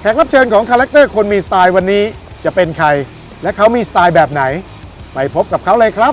แขกรับเชิญของคาแรคเตอร์คนมีสไตล์วันนี้จะเป็นใคร และเขามีสไตล์แบบไหน ไปพบกับเขาเลยครับ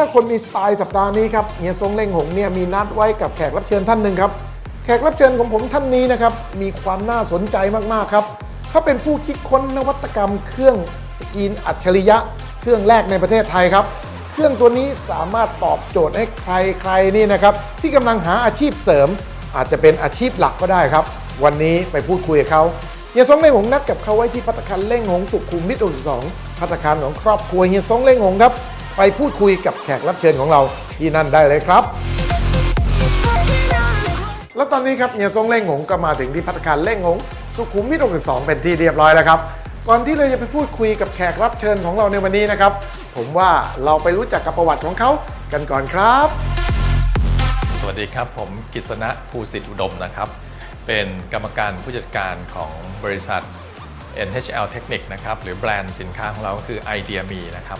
อร์คนมีสไตล์สัปดาห์นี้ครับเฮียทรงเล่งหงเนี่ยมีนัดไว้กับแขกรับเชิญท่านหนึ่งครับแขกรับเชิญของผมท่านนี้นะครับมีความน่าสนใจมากๆครับเขาเป็นผู้คิดค้นนวัตกรรมเครื่องสกรีนอัจฉริยะ เครื่องแรกในประเทศไทยครับ เครื่องตัวนี้สามารถตอบโจทย์ให้ใครใครนี่นะครับที่กำลังหาอาชีพเสริม อาจจะเป็นอาชีพหลักก็ได้ครับ วันนี้ไปพูดคุยกับเขาเฮียซงเล่งหงนัดกับเขาไว้ที่พัตตาคารเล่งหงสุขุมวิท62พัตตาคารของครอบครัวเฮียซงเล่งหงครับ ไปพูดคุยกับแขกรับเชิญของเราที่นั่นได้เลยครับ แล้วตอนนี้ครับเฮียซงเล่งหงก็มาถึงที่พัตตารเล่งหงสุขุมวิท62เป็นที่เรียบร้อยแล้วครับ ก่อนที่เราจะไปพูดคุยกับแขกรับเชิญของเราในวันนี้นะครับ ผมว่าเราไปรู้จักกับประวัติของเขากันก่อนครับ สวัสดีครับ ผมกิษณะภูสิทธิอุดมนะครับ เป็นกรรมการผู้จัดการของบริษัท NHL Technic นะครับ หรือแบรนด์สินค้าของเราก็คือ Idea Me นะครับ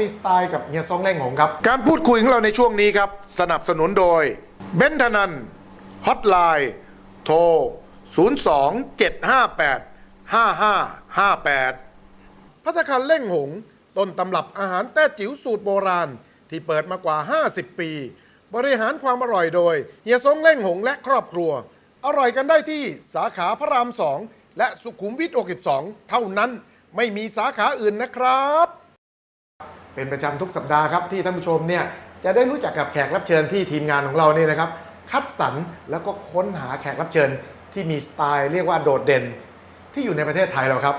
มีสไตล์กับเฮียซองเล่งหงครับ การพูดคุยของเราในช่วงนี้ครับ สนับสนุนโดยเบนทนันฮอตไลน์โทร 02 758 5558 พัตตาคารเล่งหง ต้นตำรับอาหารแต้จิ๋วสูตรโบราณ ที่เปิดมากว่า 50 ปี บริหารความอร่อยโดยเฮียซงเล่งหงและครอบครัว อร่อยกันได้ที่สาขาพระราม2และสุขุมวิท 62 เท่านั้น ไม่มีสาขาอื่นนะครับ เป็นประจำทุกสัปดาห์ครับที่ท่านผู้ชมเนี่ยจะได้รู้จักกับแขกรับเชิญที่ทีมงานของเราเนี่ยนะครับ คัดสรรแล้วก็ค้นหาแขกรับเชิญที่มีสไตล์เรียกว่าโดดเด่น ที่อยู่ในประเทศไทยเราครับ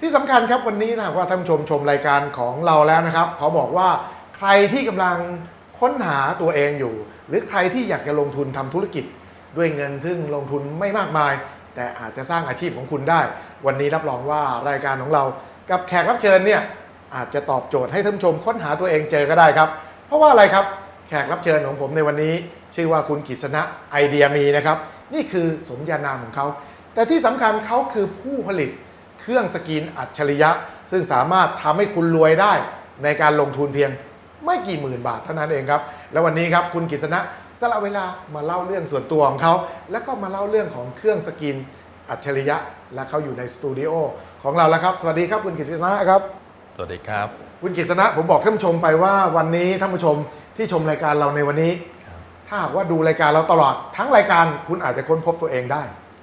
ที่สำคัญครับวันนี้ถ้าหากว่าท่านผู้ชมชมรายการของเราแล้วนะครับขอบอกว่าใครที่กำลังค้นหาตัวเองอยู่ หรือใครที่อยากจะลงทุนทำธุรกิจ ด้วยเงินซึ่งลงทุนไม่มากมาย แต่อาจจะสร้างอาชีพของคุณได้ วันนี้รับรองว่ารายการของเรา กับแขกรับเชิญเนี่ย อาจจะตอบโจทย์ให้ท่านชมค้นหาตัวเองเจอก็ได้ครับ เพราะว่าอะไรครับแขกรับเชิญของผมในวันนี้ ชื่อว่าคุณกฤษณะไอเดียมีนะครับ นี่คือสมญานามของเขา แต่ที่สำคัญเขาคือผู้ผลิตเครื่องสกรีนอัจฉริยะ ซึ่งสามารถทำให้คุณรวยได้ในการลงทุนเพียงไม่กี่หมื่นบาทเท่านั้นเองครับ แล้ววันนี้ครับคุณกฤษณะสละเวลามาเล่าเรื่องส่วนตัวของเขาแล้วก็มาเล่าเรื่องของเครื่องสกรีนอัจฉริยะ และเขาอยู่ในสตูดิโอของเราแล้วครับ สวัสดีครับคุณกฤษณะครับ สวัสดีครับ คุณกฤษณะผมบอกท่านผู้ชมไปว่าวันนี้ท่านผู้ชมที่ชมรายการเราในวันนี้ครับถ้าหากว่าดูรายการเราตลอดทั้งรายการคุณอาจจะค้นพบตัวเองได้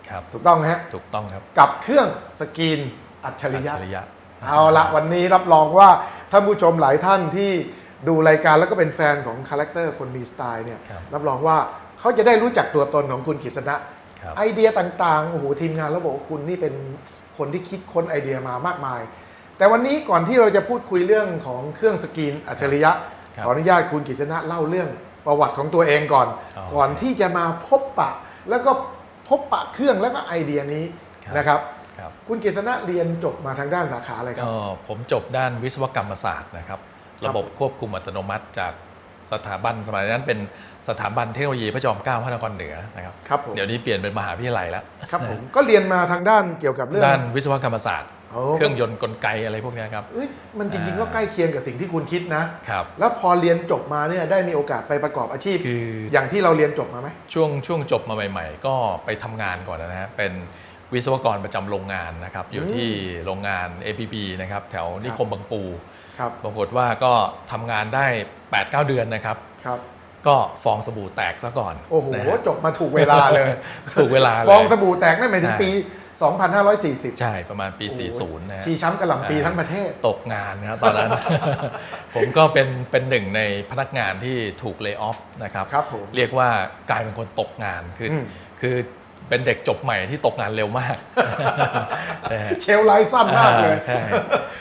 ครับ ถูกต้องไหมฮะถูกต้องครับ กับเครื่องสกรีนอัจฉริยะอัจฉริยะ เอาละวันนี้รับรองว่าท่านผู้ชมหลายท่านที่ดูรายการแล้วก็เป็นแฟนของคาแรคเตอร์คนมีสไตล์เนี่ยครับรับรองว่าเขาจะได้รู้จักตัวตนของคุณกฤษณะครับ ไอเดียต่างๆโอ้โหทีมงานแล้วบอกว่าคุณนี่เป็นคนที่คิดค้นไอเดียมามากมาย แต่วันนี้ก่อนที่เราจะพูดคุยเรื่องของเครื่องสกรีนอัจฉริยะ ครับขออนุญาตคุณกฤษณะเล่าเรื่องประวัติของตัวเองก่อน อ๋อก่อนที่จะมาพบปะ แล้วก็พบปะเครื่องแล้วก็ไอเดียนี้ครับ นะครับ ครับ คุณกฤษณะเรียนจบมาทางด้านสาขาอะไรครับก็ผมจบด้านวิศวกรรมศาสตร์นะครับ ระบบควบคุมอัตโนมัติจากสถาบันสมัยนั้นเป็นสถาบันเทคโนโลยีพระจอมเกล้าพระนครเหนือนะครับ ครับผม เดี๋ยวนี้เปลี่ยนเป็นมหาวิทยาลัยแล้ว ครับผมก็เรียนมาทางด้านเกี่ยวกับเรื่องด้านวิศวกรรมศาสตร์โอ้ เครื่องยนต์กลไกอะไรพวกเนี้ยครับเอ้ยมันจริงๆก็ใกล้เคียงกับสิ่งที่คุณคิดนะครับแล้วพอเรียนจบมาเนี่ยได้มีโอกาสไปประกอบอาชีพคืออย่างที่เราเรียนจบมาไหมช่วงช่วงจบมาใหม่ ๆ ก็ไปทำงานก่อนนะฮะเป็นวิศวกรประจำโรงงานนะครับอยู่อืมที่โรงงาน ABB นะครับแถวนิคมบางปูครับปรากฏว่าก็ทำงานได้ 8-9 เดือนนะครับครับก็ฟองสบู่แตกซะก่อน โอ้โหนะฮะจบมาถูกเวลาเลย ถูกเวลาเลย ฟองสบู่แตกนั่นหมายถึงใช่ปี 2540 ใช่ประมาณปี 40 นะฮะชีช้ำกระหล่ำปีทั้งประเทศ ตกงานนะครับตอนนั้น ผมก็เป็นเป็นหนึ่งในพนักงานที่ถูกเลิกออฟนะครับครับผมเรียกว่ากลายเป็นคนตกงานคืออม คือเป็นเด็กจบใหม่ที่ตกงานเร็วมาก นะฮะ เชลฟ์ไลฟ์สั้นมากเลย อ่าใช่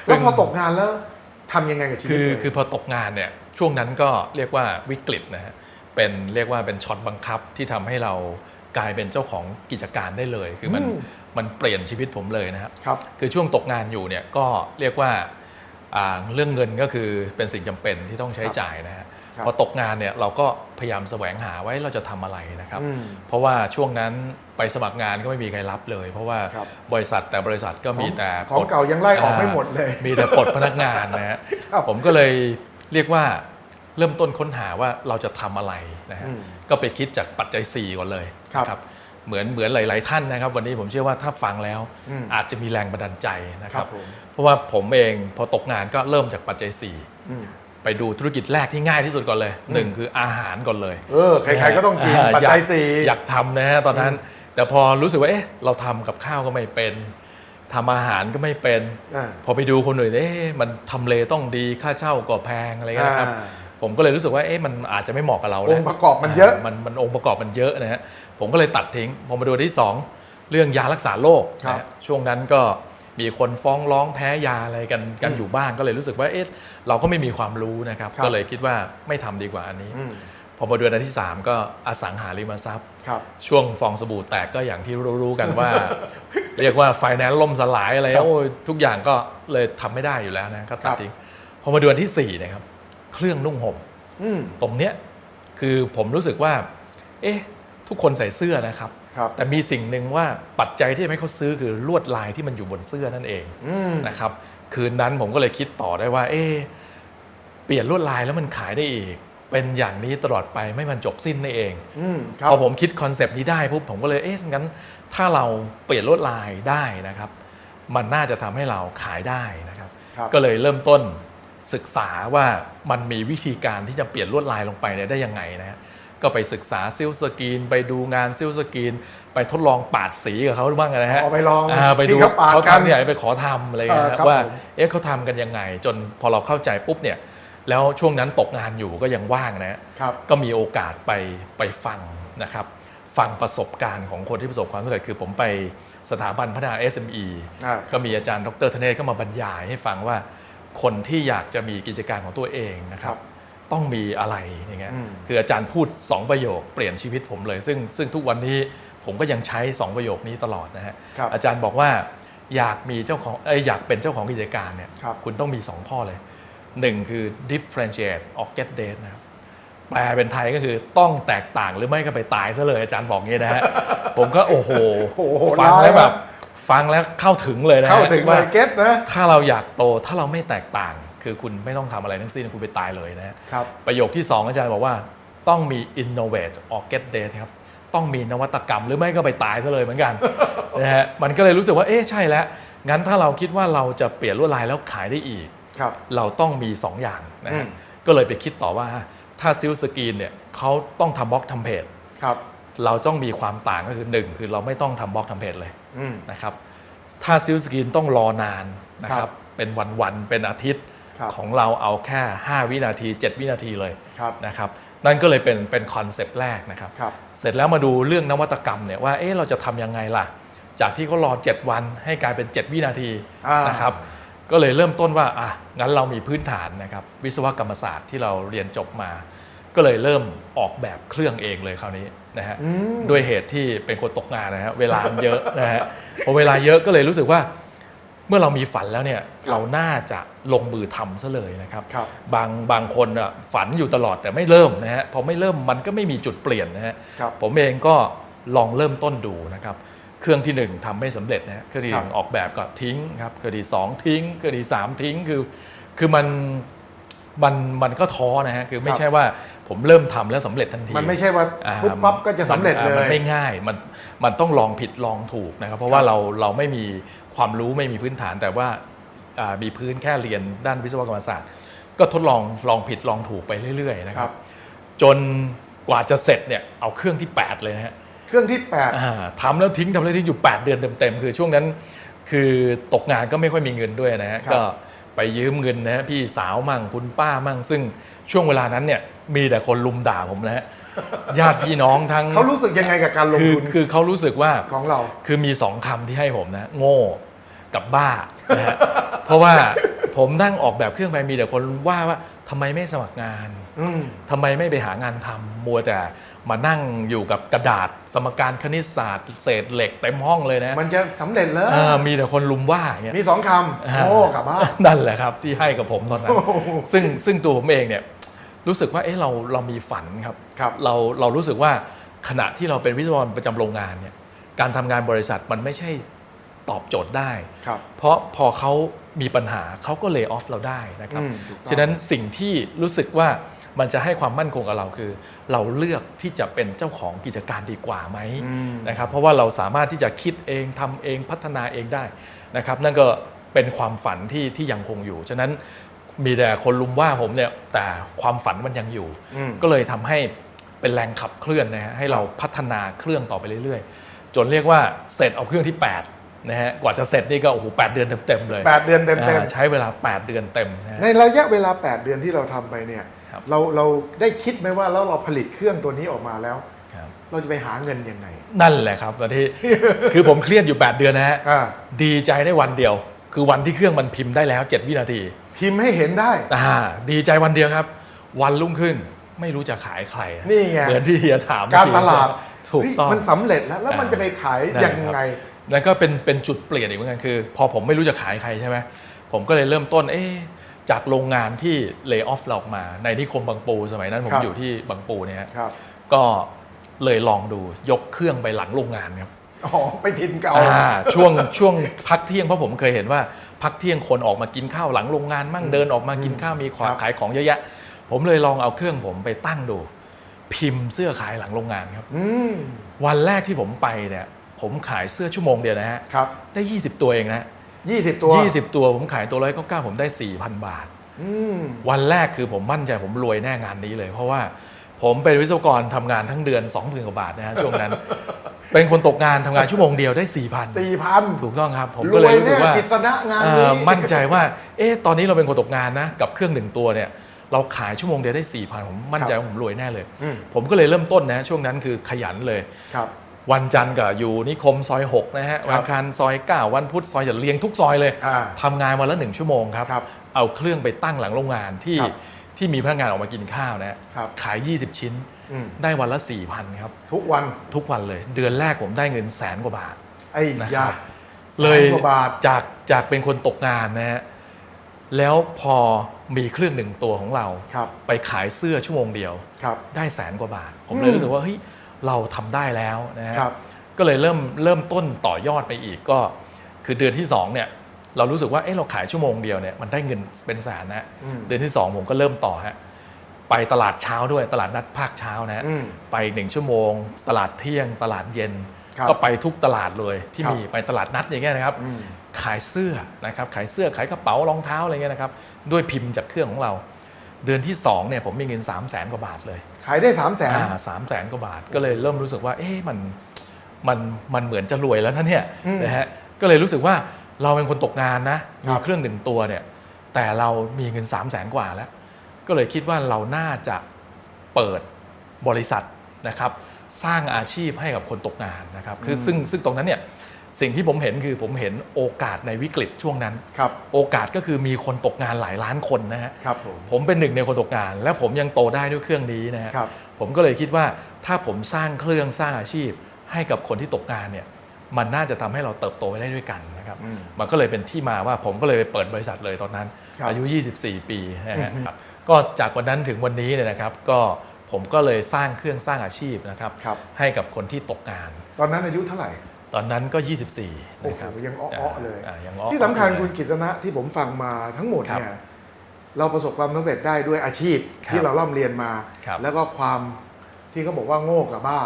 แล้วพอตกงานแล้วทำยังไงกับชีวิตคือตัวเงคือพอตกงานเนี่ยช่วงนั้นก็เรียกว่าวิกฤตนะฮะเป็นเรียกว่าเป็นช็อตบังคับที่ทำให้เรา กลายเป็นเจ้าของกิจการได้เลย คือมันอืมมันเปลี่ยนชีวิตผมเลยนะครับครับ คือช่วงตกงานอยู่เนี่ยก็เรียกว่าอ่าเรื่องเงินก็คือเป็นสิ่งจำเป็นที่ต้องใช้จ่ายนะฮะครับพอตกงานเนี่ยเราก็พยายามแสวงหาไว้เราจะทำอะไรนะครับอืมเพราะว่าช่วงนั้นไปสมัครงานก็ไม่มีใครรับเลย เพราะว่าครับบริษัทแต่บริษัทก็มีแต่ของปลดเก่ายังไล่ออกไม่หมดเลย มีแต่ปลดพนักงานนะฮะครับผมก็เลยเรียกว่าเริ่มต้นค้นหาว่าเราจะทำอะไรนะฮะอืม ก็ไปคิดจากปัจจัย 4 ก่อนเลยครับนะเหมือนเหมือนหลาย ๆ ท่านนะครับ วันนี้ผมเชื่อว่าถ้าฟังแล้วอืมอาจจะมีแรงบันดาลใจนะคครัรับบผมเพราะว่าผมเองพอตกงานก็เริ่มจากปัจจัยอืม4ไปดูธุรกิจแรกที่ง่ายที่สุดก่อนเลยหนึ่งคืออาหารก่อนเลยเออใครๆก็ต้องกินาปัจจัยอากสี่อยากทำนะฮะตอนนั้น แต่พอรู้สึกว่าเอ๊ะเราทำกับข้าวก็ไม่เป็นทำอาหารก็ไม่เป็นอ่าพอไปดูคนอื่นเอ๊ะมันทำเลต้องดีค่าเช่าก็แพงอะไรเงี้ยนะครับอ่า ผมก็เลยรู้สึกว่าเอ๊ะมันอาจจะไม่เหมาะกับเราแล้วองค์ประกอบมันเยอะมันมันองค์ประกอบมันเยอะนะฮะผมก็เลยตัดทิ้งพอมาดูอันที่สองเรื่องยารักษาโรคครับนะฮะช่วงนั้นก็มีคนฟ้องร้องแพ้ยาอะไรกันกันอืมอยู่บ้างก็เลยรู้สึกว่าเอ๊ะเราก็ไม่มีความรู้นะครับครับก็เลยคิดว่าไม่ทำดีกว่าอันนี้อืมพอมาเดือนอันที่ 3 ก็อสังหาริมทรัพย์ครับช่วงฟองสบู่แตกก็อย่างที่รู้ๆกันว่า เรียกว่าไฟแนนซ์ล่มสลายอะไรครับโอ้ยทุกอย่างก็เลยทำไม่ได้อยู่แล้วนะก็ตัดครับทิ้งพอมาเดือนที่4นะครับ เครื่องนุ่งห่มอืมตรงเนี้ยคือผมรู้สึกว่า เอ๊ะ ทุกคนใส่เสื้อนะครับครับแต่มีสิ่งหนึ่งว่าปัจจัยที่ทำให้เขาซื้อคือลวดลายที่มันอยู่บนเสื้อนั่นเองอืมนะครับ คืนนั้นผมก็เลยคิดต่อได้ว่า เอ๊ะเปลี่ยนลวดลายแล้วมันขายได้อีก เป็นอย่างนี้ตลอดไปไม่มันจบสิ้นนั่นเองอืมครับพอผมคิดคอนเซปต์นี้ได้ปุ๊บผมก็เลยเอ๊ะงั้น ถ้าเราเปลี่ยนลวดลายได้นะครับ มันน่าจะทำให้เราขายได้นะครับครับก็เลยเริ่มต้น ศึกษาว่ามันมีวิธีการที่จะเปลี่ยนลวดลายลงไปเนี่ยได้ยังไงนะฮะก็ไปศึกษาซิลสกรีน ไปดูงานซิลสกรีน ไปทดลองปาดสีกับเขาบ้างนะฮะเอาไปลองาไปดูที่เขาปาดเขากันทำเนี่ยไปขอทำอะไรเงี้ยเออครับว่าผมเอ๊ะเขาทำกันยังไง จนพอเราเข้าใจปุ๊บเนี่ยแล้วช่วงนั้นตกงานอยู่ก็ยังว่างนะฮะครับก็มีโอกาสไปไปฟังนะครับฟังประสบการณ์ของคนที่ประสบความสำเร็จคือผมไปสถาบันพัฒนา SME อ่าก็มีอาจารย์ดรธเนศก็มาบรรยายให้ฟังว่า คนที่อยากจะมีกิจการของตัวเองนะครับต้องมีอะไรอย่างเงี้ยอืมคืออาจารย์พูด 2 ประโยคเปลี่ยนชีวิตผมเลย ซึ่งซึ่งทุกวันนี้ผมก็ยังใช้ 2 ประโยคนี้ตลอดนะฮะครับอาจารย์บอกว่าอยากมีเจ้าของเอยอยากเป็นเจ้าของกิจการเนี่ยครับคุณต้องมี 2 ข้อเลยหนึ่งคือ differentiate or get dead นะครับแปลเป็นไทยก็คือต้องแตกต่างหรือไม่ก็ไปตายซะเลยอาจารย์บอกงี้นะฮะผมก็โอ้โหโอ้โหฟังแล้วร้ายนะแบบ ฟังแล้วเข้าถึงเลยนะฮะเข้าถึงเลว่ายเก็ตนะ ถ้าเราอยากโตถ้าเราไม่แตกต่าง คือคุณไม่ต้องทำอะไรทั้งสิ้นคุณไปตายเลยนะฮะครับ ประโยคที่ 2 อาจารย์บอกว่าต้องมี innovate or get dead ครับต้องมีนวัตกรรมหรือไม่ก็ไปตายซะเลยเหมือนกันนะฮะมันก็เลยรู้สึกว่าเอ๊ะใช่แล้ว งั้นถ้าเราคิดว่าเราจะเปลี่ยนลวดลายแล้วขายได้อีกครับเราต้องมี 2 อย่างนะอืฮะมก็เลยไปคิดต่อว่า ถ้าซิลสกรีนเนี่ยเขาต้องทำบล็อกทำเพจครับ เราต้องมีความต่างก็คือ 1 คือเราไม่ต้องทำบล็อกทำเพจเลยอืม นะครับ ถ้าซิลสกรีนต้องรอนานนะคครัรับบเป็นวันๆเป็นอาทิตย์ครับ ของเราเอาแค่ 5 วินาที 7 วินาทีเลยครับนะครับ นั่นก็เลยเป็นเป็นคอนเซปต์แรกนะครับ ครับ เสร็จแล้วมาดูเรื่องนวัตกรรมเนี่ยว่า เอ๊ะเราจะทำยังไงล่ะ จากที่เขารอ 7 วันให้กลายเป็น 7 วินาทีอ่าน นะครับ ก็เลยเริ่มต้นว่า อะ งั้นเรามีพื้นฐานนะครับ วิศวกรรมศาสตร์ที่เราเรียนจบมา ก็เลยเริ่มออกแบบเครื่องเองเลยคราวนี้ นะฮะอืมด้วยเหตุที่เป็นคนตกงานนะฮะเวลามันเยอะนะฮะพอเวลาเยอะก็เลยรู้สึกว่า เมื่อเรามีฝันแล้วเนี่ยเราน่าจะลงมือทำซะเลยนะครับครับบางบางคนอะฝันอยู่ตลอดแต่ไม่เริ่มนะฮะพอไม่เริ่มมันก็ไม่มีจุดเปลี่ยนนะฮะครับผมเองก็ลองเริ่มต้นดูนะครับเครื่องที่หนึ่งทำไม่สำเร็จนะฮะเครื่องที่หนึ่งครับออกแบบก็ทิ้งครับเครื่องที่สองทิ้งเครื่องที่สามทิ้งคือ คือมัน มันมันก็ท้อนะฮะคือไม่ใช่ว่าผมเริ่มทำแล้วสำเร็จทันทีมันไม่ใช่ว่าอ่าปุ๊บปั๊บก็จะสำเร็จมันเลอ่ามันยไม่ง่ายมันมันต้องลองผิดลองถูกนะครับ เพราะว่าเราเราไม่มีความรู้ไม่มีพื้นฐานแต่ว่าอ่ามีพื้นแค่เรียนด้านวิศวกรรมศาสตร์ ก็ทดลองลองผิดลองถูกไปเรื่อยๆนะคครัรับบจนกว่าจะเสร็จเนี่ยเอาเครื่องที่ 8 เลยนะฮะเครื่องที่8อ่าทำแล้วทิ้งทำแล้วทิ้งอยู่ 8 เดือนเต็มๆคือช่วงนั้น คือตกงานก็ไม่ค่อยมีเงินด้วยนะฮะครับก็ ไปยืมเงินนะฮะพี่สาวมั่งคุณป้ามั่ง ซึ่งช่วงเวลานั้นเนี่ยมีแต่คนลุมด่าผมนะฮะญาติพี่น้องทั้งเขารู้สึกยังไงกับการลงคือทุนคือเขารู้สึกว่า ของเรา คือมีสองคำที่ให้ผมนะ โง่กับบ้านะฮะ เพราะว่าผมนั่งออกแบบเครื่องไปมีแต่คนว่าว่าทำไมไม่สมัครงานอืม ทำไมไม่ไปหางานทำมัวแต่ มานั่งอยู่กับกระดาษสมการคณิตศาสตร์เศษเหล็กเต็มห้องเลยนะมันจะสำเร็จเลยเออมีแต่คนลุมว่าอย่างเงี้ยมีสองคำโอ้กลับบ้านนั่นแหละครับที่ให้กับผมตอนนั้นโอ้โหซึ่งซึ่งตัวผมเองเนี่ยรู้สึกว่าเอ๊ะเราเรามีฝันครับครับเราเรารู้สึกว่าขณะที่เราเป็นวิศวกรประจำโรงงานเนี่ยการทำงานบริษัทมันไม่ใช่ตอบโจทย์ได้ครับเพราะพอเขามีปัญหาเขาก็เล y o ออฟเราได้นะครับอืมถูกต้องฉะนั้นสิ่งที่รู้สึกว่า มันจะให้ความมั่นคงกับเราคือ เราเลือกที่จะเป็นเจ้าของกิจการดีกว่าไหมอืมนะครับเพราะว่าเราสามารถที่จะคิดเองทำเองพัฒนาเองได้นะครับ นั่นก็เป็นความฝันที่ที่ยังคงอยู่ ฉะนั้นมีแต่คนลุมว่าผมเนี่ยแต่ความฝันมันยังอยู่อืมก็เลยทำให้เป็นแรงขับเคลื่อนนะฮะให้เราพัฒนาเครื่องต่อไปเรื่อยๆ จนเรียกว่าเสร็จเอาเครื่องที่ 8นะฮะกว่าจะเสร็จนี่ก็โอ้โหแเดือนเต็มๆเลยแปดเดือนเต็มอ่าใช้เวลา 8 เดือนเต็มนะฮะๆในระยะเวลา 8 เดือนที่เราทำไปเนี่ย ครับ เราเราได้คิดไหมว่าแล้วเราผลิตเครื่องตัวนี้ออกมาแล้วครับเราจะไปหาเงินยังไง นั่นแหละครับตอนที่คือผมเครียดอยู่ 8 เดือนนะฮะอ่าดีใจได้วันเดียว คือวันที่เครื่องมันพิมพ์ได้แล้ว 7 วินาที พิมพ์ให้เห็นได้อ่าดีใจวันเดียวครับ วันรุ่งขึ้นไม่รู้จะขายใครนะนี่ไงเหมือนที่เฮียถามการตลาดถูกต้องเฮ้ยมันสำเร็จแล้วแล้วมันอ่าจะไปขายนั่นยังครับไงนั่นก็เป็นเป็นจุดเปลี่ยนอีกเหมือนกันคือ พอผมไม่รู้จะขายใครใช่ไหมผมก็เลยเริ่มต้นเอ๊ะ จากโรงงานที่เลิกออฟเราออกมา ในนิคมบางปูสมัยนั้นผมครับ อยู่ที่บางปูเนี่ยฮะครับก็เลยลองดูยกเครื่องไปหลังโรงงานครับ อ๋อไปทินเก่า อ่าช่วงช่วงพักเที่ยงเพราะผมเคยเห็นว่า พักเที่ยงคนออกมากินข้าวหลังโรงงานมั่งเดินออกมากินข้าวมีขครับ ขายของเยอะแยะ ผมเลยลองเอาเครื่องผมไปตั้งดู พิมพ์เสื้อขายหลังโรงงานครับ อืมวันแรกที่ผมไปเนี่ย ผมขายเสื้อชั่วโมงเดียวนะฮะ ครับ ได้ 20 ตัวเองนะ ยี่สิบตัว 20 ตัวผมขายตัวร้อยเก้าเก้าผมได้ 4,000 บาทอืมวันแรกคือผมมั่นใจผมรวยแน่งานนี้เลย เพราะว่าผมเป็นวิศวกรทำงานทั้งเดือน2,000กว่าบาทนะฮะช่วงนั้น เป็นคนตกงานทำงานชั่วโมงเดียวได้ 4,000สี่พันถูกต้องครับ ผมรก็วเลยยรู้สึแน่กว่ากิจนะงานเอ่นี้อมั่นใจว่า เอ๊ะตอนนี้เราเป็นคนตกงานนะ กับเครื่องหนึ่งตัวเนี่ยเราขายชั่วโมงเดียวได้4,000ผมมั่นใจว่าผมรวยแน่เลยอืมผมก็เลยเริ่มต้นนะ ช่วงนั้นคือขยันเลยครับ วันจันทร์ก็อยู่นิคมซอย 6 นะฮะครับวันอังคารซอย 9 วันพุธซอยจะเรียงทุกซอยเลยอ่าทำงานวันละหนึ่งชั่วโมงครับครับ เอาเครื่องไปตั้งหลังโรงงานที่ครับที่มีพนักงานออกมากินข้าวนะฮะครับขาย 20 ชิ้นอืมได้วันละ 4,000 ครับ ทุกวันทุกวันเลย เดือนแรกผมได้เงินแสนกว่าบาทไอ้นะยาครับเลยแสนกว่าบาทจากจากเป็นคนตกงานนะฮะแล้วพอมีเครื่องหนึ่งตัวของเราครับไปขายเสื้อชั่วโมงเดียวครับได้แสนกว่าบาทผมอืมเลยรู้สึกว่าเฮ้ย เราทำได้แล้วนะฮะครับก็เลยเริ่มเริ่มต้นต่อยอดไปอีกก็ คือเดือนที่สองเนี่ยเรารู้สึกว่าเอ๊ะเราขายชั่วโมงเดียวเนี่ยมันได้เงินเป็นแสนนะอืมเดือนที่สองผมก็เริ่มต่อฮะไปตลาดเช้าด้วยตลาดนัดภาคเช้านะฮะอืมไปหนึ่งชั่วโมง ตลาดเที่ยง ตลาดเย็นครับก็ไปทุกตลาดเลยที่ครับมีไปตลาดนัดอย่างเงี้ยนะครับอืมขายเสื้อนะครับขายเสื้อขายกระเป๋ารองเท้าอะไรเงี้ยนะครับด้วยพิมพ์จากเครื่องของเรา เดือนที่2เนี่ยผมมีเงิน 3 0 0แสนกว่าบาทเลยขายได้สามแสนอ่าสามแสนกว่าบาท ก็เลยเริ่มรู้สึกว่าเอ๊ะมันมันมันเหมือนจะรวยแล้วนะเนี่ยอืมนะฮะก็เลยรู้สึกว่าเราเป็นคนตกงานนะครัมีบเครื่องหนึ่งตัวเนี่ยแต่เรามีเงิน 3 0 0แสนกว่าแล้ว ก็เลยคิดว่าเราน่าจะเปิดบริษัทนะครับสร้างอาชีพให้กับคนตกงานนะครับคือซึ่งซึ่งตรงนั้นเนี่ย สิ่งที่ผมเห็นคือผมเห็นโอกาสในวิกฤตช่วงนั้น ครับ โอกาสก็คือมีคนตกงานหลายล้านคนนะฮะ ครับผม ผมเป็นหนึ่งในคนตกงาน และผมยังโตได้ด้วยเครื่องนี้นะฮะ ครับ ผมก็เลยคิดว่าถ้าผมสร้างเครื่องสร้างอาชีพ ให้กับคนที่ตกงานเนี่ยมันน่าจะทำให้เราเติบโตไปได้ด้วยกันนะครับ อืมมันก็เลยเป็นที่มาว่าผมก็เลยไปเปิดบริษัทเลยตอนนั้น ครับอายุ 24 ปีนะฮะอือฮึครับก็จากวันนั้นถึงวันนี้เนี่ยนะครับ ก็ผมก็เลยสร้างเครื่องสร้างอาชีพนะครับ ครับ ให้กับคนที่ตกงาน ตอนนั้นอายุเท่าไหร่ ตอนนั้นก็ 24โอ้นะโหครับยังอ้อๆเลยายังอ้อๆที่สำคัญเลยคุณกิษณะที่ผมฟังมาทั้งหมดครับเนี่ยเราประสบความสำเร็จได้ด้วยอาชีพครับที่เราล่ำเรียนมาครับแล้วก็ความที่เขาบอกว่าโง่กับบ้า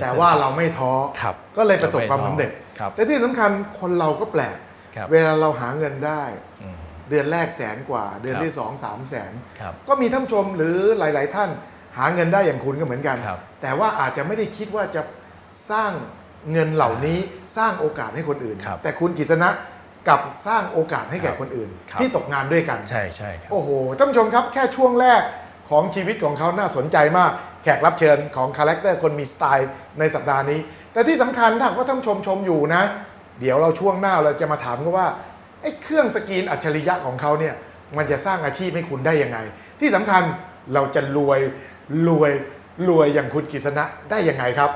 แต่ว่าเราไม่ท้อครับก็เลยประสบความสำเร็จครับแต่ที่สำคัญคนเราก็แปลกครับเวลาเราหาเงินได้อืมเดือนแรกแสนกว่า เดือนครับที่สองสามแสนครับก็มีท่านผู้ชมหรือหลาย ๆ ท่านหาเงินได้อย่างคุณก็เหมือนกันครับแต่ว่าอาจจะไม่ได้คิดว่าจะสร้าง เงินเหล่านี้สร้างโอกาสให้คนอื่น ครับแต่คุณกิษณะกลับสร้างโอกาสให้แก่ครับคนอื่น ครับ ที่ตกงานด้วยกัน ใช่ใช่ครับ โอ้โห ท่านผู้ชมครับ แค่ช่วงแรกของชีวิตของเขาน่าสนใจมาก แขกรับเชิญของคาแรคเตอร์คนมีสไตล์ในสัปดาห์นี้ แต่ที่สำคัญถ้าหากว่าท่านผู้ชมชมอยู่นะ เดี๋ยวเราช่วงหน้าเราจะมาถามกันว่าไอ้เครื่องสกรีนอัจฉริยะของเขาเนี่ย มันจะสร้างอาชีพให้คุณได้ยังไง ที่สำคัญเราจะรวยรวยรวยอย่างคุณกิษณะได้ยังไงครับ